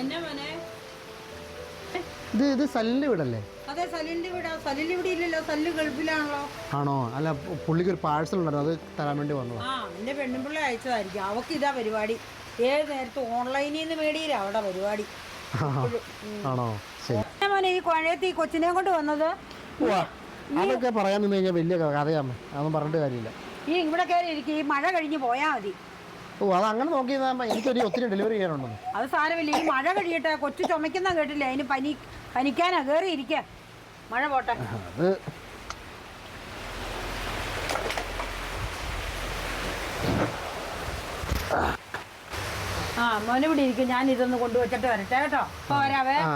എന്നെ മോനെ? ഇത് ഇത് സല്ല് വീടല്ലേ? അതെ സലിന്റെ വീടാ. സലിന്റെ ഇവിടെ ഇല്ലല്ലോ. സല്ല് ഗൾഫിലാണല്ലോ. ആണോ? അല്ല പുള്ളിക്ക് ഒരു പാഴ്സൽ ഉണ്ടായിരുന്നു. അത് തരാൻ വേണ്ടി വന്നതാ. ആ എന്റെ പെണ്ണുമ്പിള്ള അയച്ചതായിരിക്കും. അവക്ക് ഇതാ പരിപാടി. ഏത് നേരത്തെ ഓൺലൈനിൽ നിന്ന് മേടിയില്ല. അവിടെ പരിപാടി. ആണോ? ശരി. എന്നെ മോനെ ഈ കുഴയത്ത് ഈ കൊച്ചിനെ കൊണ്ട് വന്നത്? ഉവ്വ. അതൊക്കെ പറയാൻ നിന്ന് കഴിഞ്ഞാൽ വലിയ കഥയാമ്മ അതൊന്നും പറഞ്ഞിട്ട് കാര്യമില്ല. ഈ ഇവിടെ കയറി ഇരിക്കും ഈ മഴ കഴിഞ്ഞ് പോയാൽ മതി. ഓ അത് അങ്ങനെ നോക്കി എനിക്കൊരു ഒത്തിരി ഡെലിവറി ചെയ്യാനുണ്ടെന്ന്. അത് സാരമില്ല ഈ മഴ കഴിയട്ടെ കൊച്ചു ചുമക്കുന്ന കേട്ടില്ല? അതിന് പനി പനിക്കാനാ കയറി ഇരിക്ക മഴ പോട്ടെ. അത് ആ മോനെ ഇവിടെ ഇരിക്കും. ഞാൻ ഇതൊന്ന് കൊണ്ടുവച്ചിട്ട് വരട്ടെ കേട്ടോ. ഇപ്പൊ വരാവേ ആ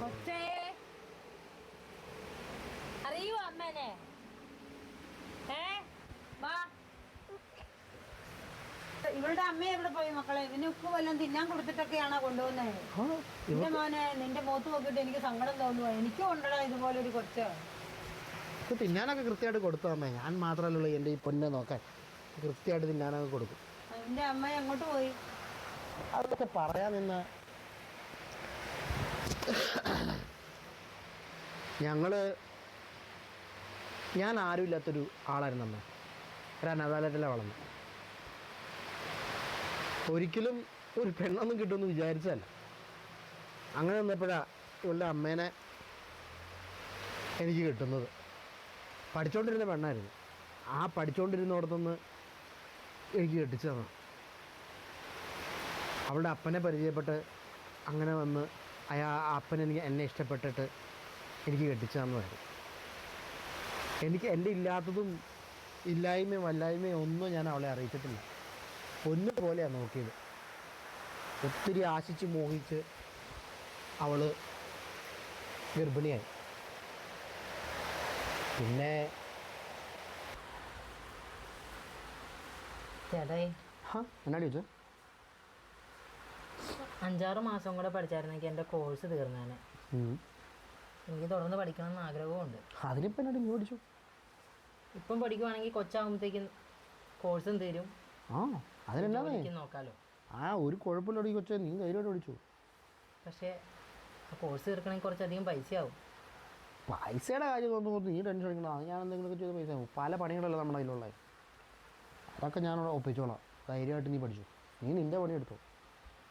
കൊച്ചേ അറിയോ അമ്മേനെ ഏ വാ ഇവളുടെ അമ്മ എവിടെ പോയി മക്കളെ? ഇതിന് ഉപ്പ് വല്ലതും തിന്നാൻ കൊടുത്തിട്ടൊക്കെയാണോ കൊണ്ടുപോകുന്നത് നിന്റെ മോനെ നിന്റെ മുഖത്ത് നോക്കിയിട്ട് എനിക്ക് സങ്കടം തോന്നുക എനിക്കും ഉണ്ടടാ ഇതുപോലെ ഒരു കൊച്ച്. ഇത് തിന്നാനൊക്കെ കൃത്യമായിട്ട് കൊടുത്തു അമ്മേ? ഞാൻ മാത്രമല്ലല്ലോ എന്റെ ഈ പൊന്നെ നോക്കാൻ. കൃത്യമായിട്ട് തിന്നാനൊക്കെ കൊടുക്കും. നിന്റെ അമ്മ എങ്ങോട്ട് പോയി? അതൊക്കെ പറയാൻ നിന്ന് ഞങ്ങൾ ഞാൻ ആരുമില്ലാത്തൊരു ആളായിരുന്നു അമ്മ. ഒരു അനാഥാലയത്തിലാണ് വളർന്നത് ഒരിക്കലും ഒരു പെണ്ണൊന്നും കിട്ടുമെന്ന് വിചാരിച്ചല്ല അങ്ങനെ നിന്നപ്പോഴാണ് ഇവളുടെ അമ്മേനെ എനിക്ക് കിട്ടുന്നത്. പഠിച്ചുകൊണ്ടിരുന്ന പെണ്ണായിരുന്നു. ആ പഠിച്ചുകൊണ്ടിരുന്നിടത്തുനിന്ന് എനിക്ക് കെട്ടിച്ചു തന്നു. അവളുടെ അപ്പനെ പരിചയപ്പെട്ട് അങ്ങനെ വന്ന് അയാ അപ്പൻ എനിക്ക് എന്നെ ഇഷ്ടപ്പെട്ടിട്ട് എനിക്ക് കെട്ടിച്ചു തന്നതായിരുന്നു. എനിക്ക് എന്റെ ഇല്ലാത്തതും ഇല്ലായ്മയും വല്ലായ്മയും ഒന്നും ഞാൻ അവളെ അറിയിച്ചിട്ടില്ല. പൊന്നു പോലെയാണ് നോക്കിയത്. ഒത്തിരി ആശിച്ച് മോഹിച്ച് അവൾ ഗർഭിണിയായി. പിന്നെ ചേട്ടായി അഞ്ചാറ് മാസം കൂടെ പഠിച്ചായിരുന്നെങ്കിൽ എന്റെ കോഴ്സ് തീർന്നേനെ. എനിക്ക് തുടർന്ന് പഠിക്കണം എന്ന് ആഗ്രഹമുണ്ട് അതിനിപ്പോൾ എന്നോട് നീ ഓടിച്ചു ഇപ്പം പഠിക്കുവാണെങ്കിൽ കൊച്ചാകുമ്പോഴത്തേക്കും കോഴ്സും തീരും. ആ. അതിനെന്നാന്നേ നോക്കാലോ. ആ ഒരു കുഴപ്പമില്ലടി കൊച്ചേ. നീ ധൈര്യമായിട്ട് ഓടിച്ചു. പക്ഷേ ആ കോഴ്സ് തീർക്കണമെങ്കിൽ കുറച്ചധികം പൈസയാവും. പൈസയുടെ കാര്യം തോന്നുന്നു നീ ടെൻഷൻ അടിക്കണം അത് ഞാൻ എന്തെങ്കിലുമൊക്കെ ചെയ്ത പൈസ ആവും. പല പണികളല്ലേ നമ്മുടെ കയ്യിലുള്ളത് അതൊക്കെ ഞാൻ ഒപ്പിച്ചോളാം. ധൈര്യമായിട്ട് നീ പഠിച്ചു. നീ നിന്റെ പണി എടുത്തോ.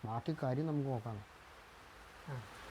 ബാക്കി കാര്യം നമുക്ക് നോക്കാം. എന്നിട്ടോ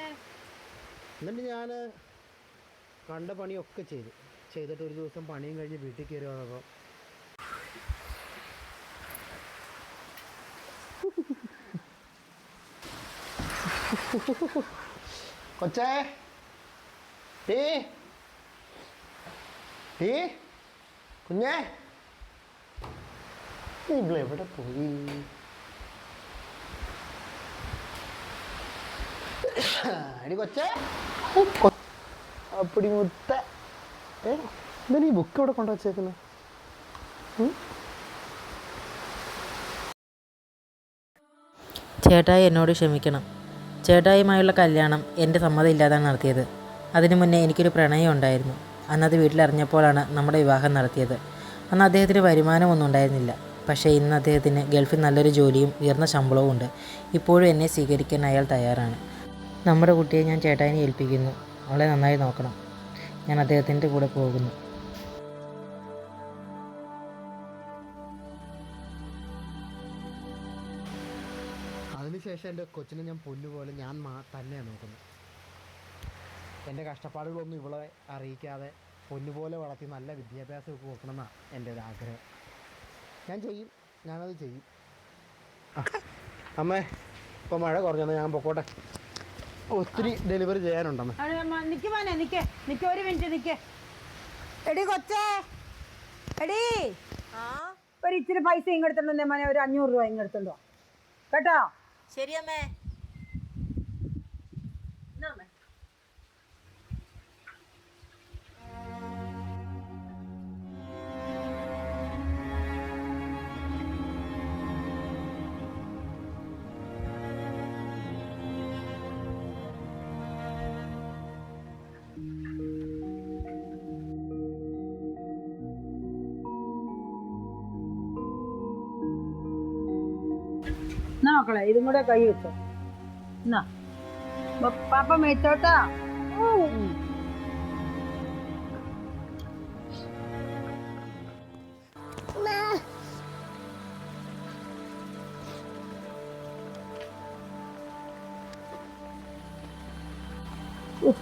എന്നിട്ട് ഞാൻ കണ്ട പണിയൊക്കെ ചെയ്തു. ചെയ്തിട്ട് ഒരു ദിവസം പണിയും കഴിഞ്ഞ് വീട്ടിൽ കയറി വന്നപ്പോൾ കൊച്ചേ. ടീ. ടീ. കുഞ്ഞേ. ഇവിടെ പോയി? അടി കൊച്ചേ. അപ്പടി മുത്ത. ഏ എന്താണ് ഈ ബുക്ക് ഇവിടെ കൊണ്ടു വച്ചേക്കുന്നത് ചേട്ടായി എന്നോട് ക്ഷമിക്കണം. ചേട്ടായിയുമായുള്ള കല്യാണം എന്റെ സമ്മതം ഇല്ലാതാണ് നടത്തിയത്. അതിനു മുന്നേ എനിക്കൊരു പ്രണയം ഉണ്ടായിരുന്നു. അന്നത് വീട്ടിലറിഞ്ഞപ്പോഴാണ് നമ്മുടെ വിവാഹം നടത്തിയത്. അന്ന് അദ്ദേഹത്തിന് വരുമാനമൊന്നും ഉണ്ടായിരുന്നില്ല. പക്ഷേ ഇന്ന് അദ്ദേഹത്തിന് ഗൾഫിൽ നല്ലൊരു ജോലിയും ഉയർന്ന ശമ്പളവും ഉണ്ട്. ഇപ്പോഴും എന്നെ സ്വീകരിക്കാൻ അയാൾ തയ്യാറാണ്. നമ്മുടെ കുട്ടിയെ ഞാൻ ചേട്ടായിനെ ഏൽപ്പിക്കുന്നു. അവളെ നന്നായി നോക്കണം. ഞാൻ അദ്ദേഹത്തിന്റെ കൂടെ പോകുന്നു. അതിനുശേഷം എന്റെ കൊച്ചിനെ ഞാൻ പൊന്നുപോലെ ഞാൻ മാ തന്നെയാണ് നോക്കുന്നത്. എന്റെ കഷ്ടപ്പാടുകളൊന്നും ഇവളെ അറിയിക്കാതെ പൊന്നുപോലെ വളർത്തി നല്ല വിദ്യാഭ്യാസമൊക്കെ കൊടുക്കണമെന്നാണ് എന്റെ ഒരു ആഗ്രഹം. ഞാൻ ചെയ്യും. ഞാനത് ചെയ്യും. അമ്മേ ഇപ്പോൾ മഴ കുറഞ്ഞു ഞാൻ പൊക്കോട്ടെ. ഒത്തിരി ഡെലിവറി ചെയ്യാനുണ്ടെന്ന്. നിക്ക് മോനെ നിക്ക്. നിക്ക് ഒരു മിനിറ്റ് നിക്ക്. എടി കൊച്ചേ എടി. ഒരു ഇച്ചിരി പൈസ ഇങ്ങെടുത്തുണ്ടോ മോനെ ഒരു അഞ്ഞൂറ് രൂപ ഇങ്ങെടുത്തുണ്ടോ കേട്ടോ? ശരിയമ്മേ എന്നാ മക്കളെ? ഇതും കൂടെ കൈ വെച്ചോ. എന്നാ. പാപ്പ മേച്ചോട്ടാ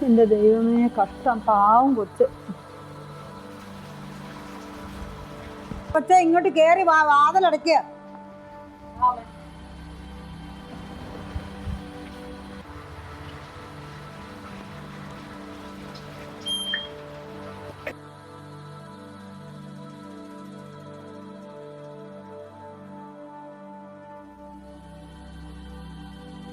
എന്റെ ദൈവമേ കഷ്ടം. പാവം കൊച്ച്. കൊച്ചെ ഇങ്ങോട്ട് കേറി വാ. വാതിലടയ്ക്കുക